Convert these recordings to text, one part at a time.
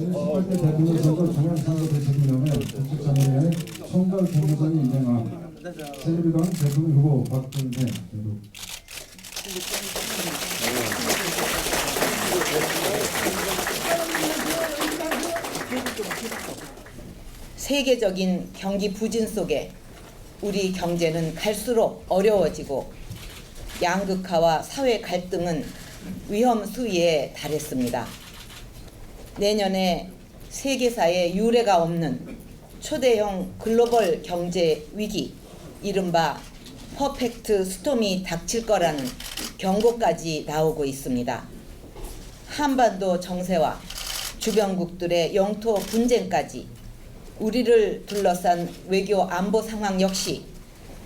제18대 대통령 선거 중앙선거 대책위원회 정치자문회 총괄 본부장이 임명한 새누리당 대통령 후보 박근혜 대표 세계적인 경기 부진 속에 우리 경제는 갈수록 어려워지고 양극화와 사회 갈등은 위험 수위에 달했습니다. 내년에 세계사에 유례가 없는 초대형 글로벌 경제 위기, 이른바 퍼펙트 스톰이 닥칠 거라는 경고까지 나오고 있습니다. 한반도 정세와 주변국들의 영토 분쟁까지 우리를 둘러싼 외교 안보 상황 역시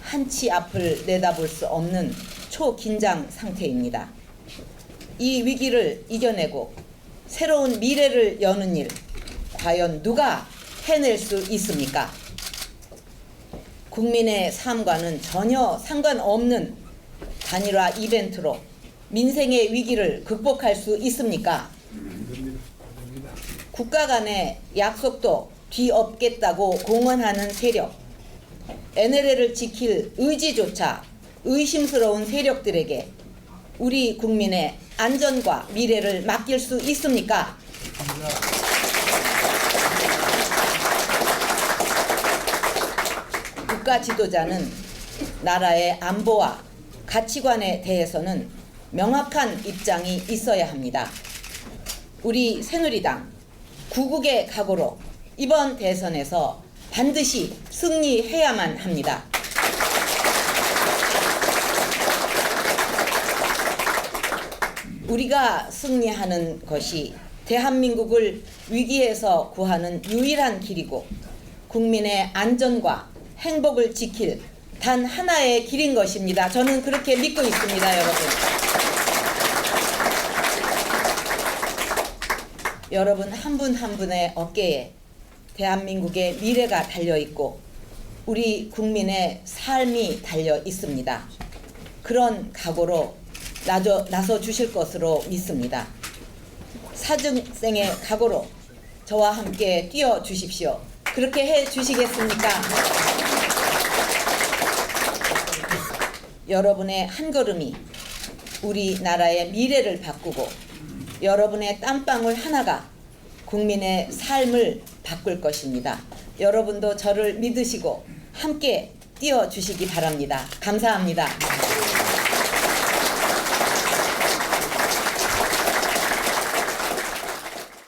한치 앞을 내다볼 수 없는 초긴장 상태입니다. 이 위기를 이겨내고 새로운 미래를 여는 일 과연 누가 해낼 수 있습니까? 국민의 삶과는 전혀 상관없는 단일화 이벤트로 민생의 위기를 극복할 수 있습니까? 국가 간의 약속도 뒤엎겠다고 공언하는 세력, NLL을 지킬 의지조차 의심스러운 세력들에게 우리 국민의 안전과 미래를 맡길 수 있습니까? 국가 지도자는 나라의 안보와 가치관에 대해서는 명확한 입장이 있어야 합니다. 우리 새누리당 구국의 각오로 이번 대선에서 반드시 승리해야만 합니다. 우리가 승리하는 것이 대한민국을 위기에서 구하는 유일한 길이고 국민의 안전과 행복을 지킬 단 하나의 길인 것입니다. 저는 그렇게 믿고 있습니다, 여러분. 여러분 한 분한 분의 어깨에 대한민국의 미래가 달려 있고 우리 국민의 삶이 달려 있습니다. 그런 각오로 나저, 나서 주실 것으로 믿습니다. 사증생의 각오로 저와 함께 뛰어 주십시오. 그렇게 해 주시겠습니까? 여러분의 한 걸음이 우리나라의 미래를 바꾸고 여러분의 땀방울 하나가 국민의 삶을 바꿀 것입니다. 여러분도 저를 믿으시고 함께 뛰어 주시기 바랍니다. 감사합니다.